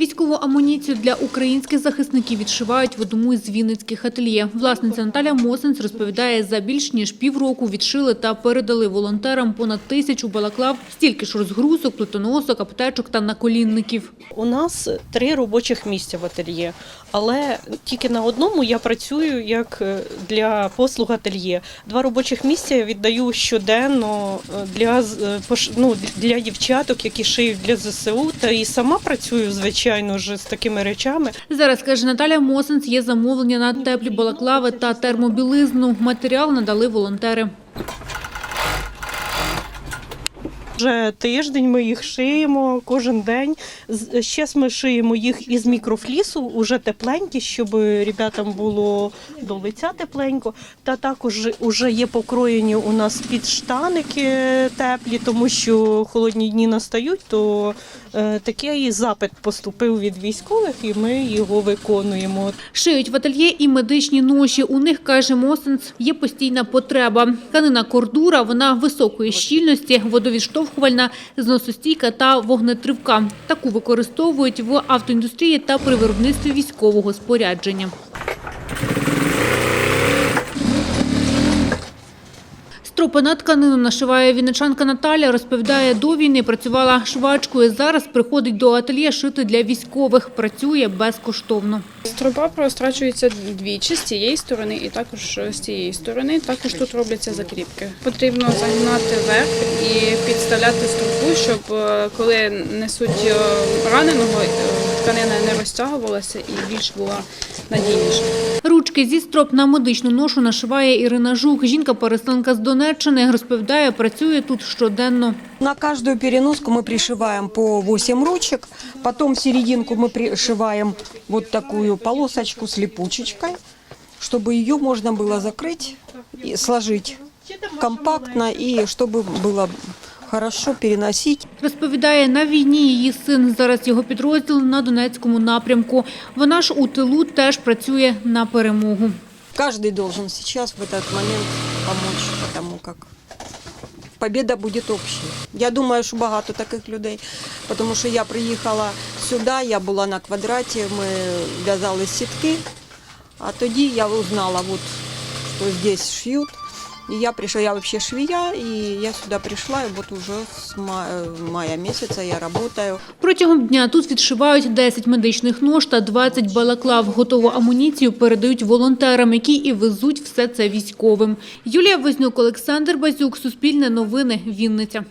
Військову амуніцію для українських захисників відшивають в одному із вінницьких ательє. Власниця Наталя Мосенц розповідає, за більш ніж півроку відшили та передали волонтерам понад тисячу балаклав, стільки ж розгрузок, плитоносок, аптечок та наколінників. У нас три робочих місця в ательє, але тільки на одному я працюю як е, для послуг ательє. Два робочих місця я віддаю щоденно е, для, е, ну, для дівчаток, які шиють для ЗСУ, та і сама працюю, звичайно ж, з такими речами. Зараз, каже Наталя Мосенц, є замовлення на теплі балаклави та термобілизну. Матеріал надали волонтери. Вже тиждень ми їх шиємо кожен день. Ще ми шиємо їх із мікрофлісу, уже тепленькі, щоб ребятам було до лиця тепленько. Та також вже є покроєні у нас підштаники теплі, тому що холодні дні настають, то такий запит поступив від військових, і ми його виконуємо. Шиють в ательє і медичні ноші. У них, каже Мосенц, є постійна потреба. Тканина кордура, вона високої щільності, водовідштовхувальна, зносостійка та вогнетривка. Таку використовують в автоіндустрії та при виробництві військового спорядження. Стропи на тканину нашиває вінничанка Наталя. Розповідає, до війни працювала швачкою. Зараз приходить до ательє шити для військових. Працює безкоштовно. Стропа прострачується двічі з цієї сторони і також з цієї сторони. Також тут робляться закріпки. Потрібно загнати верх і підставляти стропу, щоб е, коли несуть е, раненого, е, тканина не розтягувалася і більш була надійніша. Ручки зі строп на медичну ношу нашиває Ірина Жук. Жінка-переселенка з Донеччини. Розповідає, працює тут щоденно. На каждую переноску мы пришиваем по 8 ручек, потом в серединку мы пришиваем вот такую полосочку с липучечкой, чтобы ее можно было закрыть и сложить компактно и чтобы было хорошо переносить. Розповідає, на війні її син. Зараз його підрозділ на Донецькому напрямку. Вона ж у тилу теж працює на перемогу. Каждый должен сейчас в этот момент помочь, потому как победа будет общей. Я думаю, що багато таких людей, тому що я приїхала сюди, я була на квадраті, ми в'язали сітки, а тоді я узнала, вот, що здесь шьют. И я пришла, я вообще швея, и я сюда пришла, и вот уже с мая, мая месяца я работаю. Протягом дня тут відшивають 10 медичних нож та 20 балаклав. Готову амуніцію передають волонтерам, які і везуть все це військовим. Юлія Вознюк, Олександр Базюк, Суспільне новини, Вінниця.